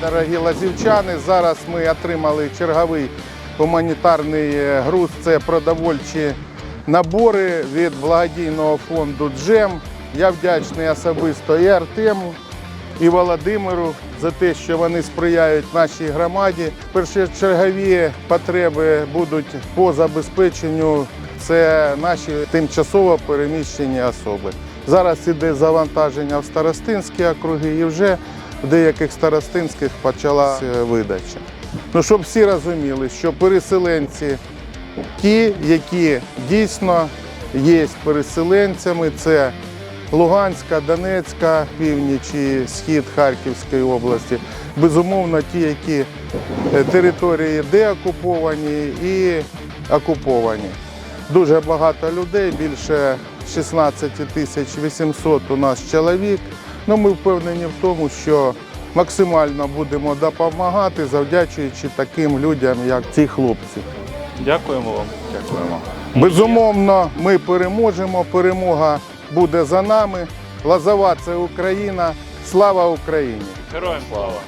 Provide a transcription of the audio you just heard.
Дорогі лазівчани, зараз ми отримали черговий гуманітарний е, груз. Це продовольчі набори від благодійного фонду Джем. Я вдячний особисто і Артему, і Володимиру за те, що вони сприяють нашій громаді. Першочергові потреби будуть по забезпеченню. Це наші тимчасово переміщені особи. Зараз іде завантаження в старостинські округи і вже в деяких старостинських почалася видача. Ну, щоб всі розуміли, що переселенці ті, які дійсно є переселенцями, це Луганська, Донецька, північ і схід Харківської області. Безумовно, ті, які е, території деокуповані і окуповані. Дуже багато людей, більше 16 тисяч 800 у нас чоловік. Ну, ми впевнені в тому, що максимально будемо допомагати, завдячуючи таким людям, як ці хлопці. Дякуємо вам. Дякуємо. Безумовно, ми переможемо. Перемога буде за нами. Лазова це Україна. Слава Україні! Героям слава!